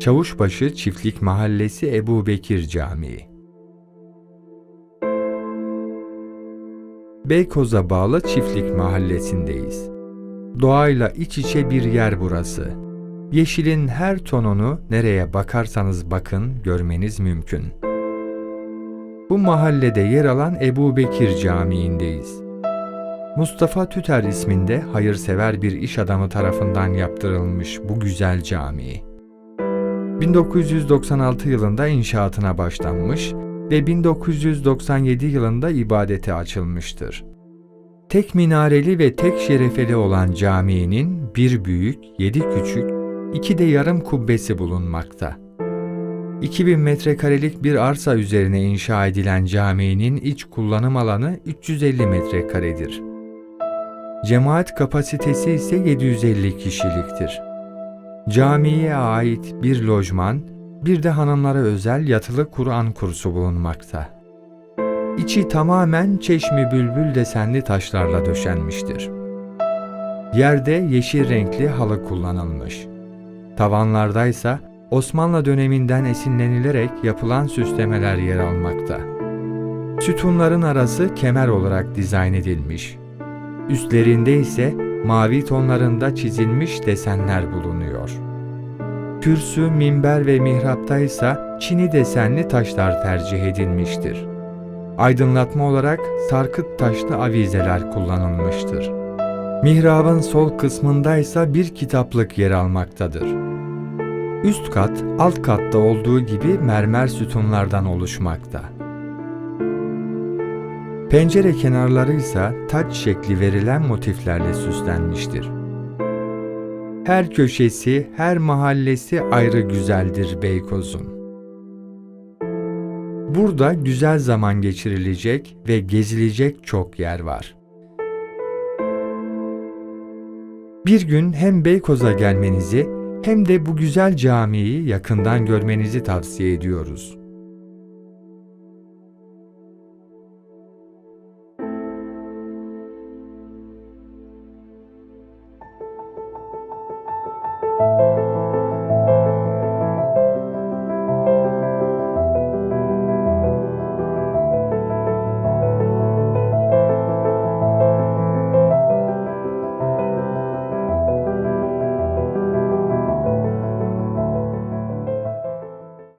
Çavuşbaşı Çiftlik Mahallesi Ebu Bekir Camii Beykoz'a bağlı Çiftlik Mahallesi'ndeyiz. Doğayla iç içe bir yer burası. Yeşilin her tonunu nereye bakarsanız bakın görmeniz mümkün. Bu mahallede yer alan Ebu Bekir Camii'ndeyiz. Mustafa Tüter isminde hayırsever bir iş adamı tarafından yaptırılmış bu güzel cami. 1996 yılında inşaatına başlanmış ve 1997 yılında ibadete açılmıştır. Tek minareli ve tek şerefeli olan caminin bir büyük, yedi küçük, iki de yarım kubbesi bulunmakta. 2000 metrekarelik bir arsa üzerine inşa edilen caminin iç kullanım alanı 350 metrekaredir. Cemaat kapasitesi ise 750 kişiliktir. Camiye ait bir lojman, bir de hanımlara özel yatılı Kur'an kursu bulunmakta. İçi tamamen çeşmi bülbül desenli taşlarla döşenmiştir. Yerde yeşil renkli halı kullanılmış. Tavanlardaysa Osmanlı döneminden esinlenilerek yapılan süslemeler yer almakta. Sütunların arası kemer olarak dizayn edilmiş. Üstlerinde ise mavi tonlarında çizilmiş desenler bulunuyor. Kürsü, minber ve mihrapta ise çini desenli taşlar tercih edilmiştir. Aydınlatma olarak sarkıt taşlı avizeler kullanılmıştır. Mihrabın sol kısmında ise bir kitaplık yer almaktadır. Üst kat, alt katta olduğu gibi mermer sütunlardan oluşmakta. Pencere kenarları ise taç şekli verilen motiflerle süslenmiştir. Her köşesi, her mahallesi ayrı güzeldir Beykoz'un. Burada güzel zaman geçirilecek ve gezilecek çok yer var. Bir gün hem Beykoz'a gelmenizi hem de bu güzel camiyi yakından görmenizi tavsiye ediyoruz.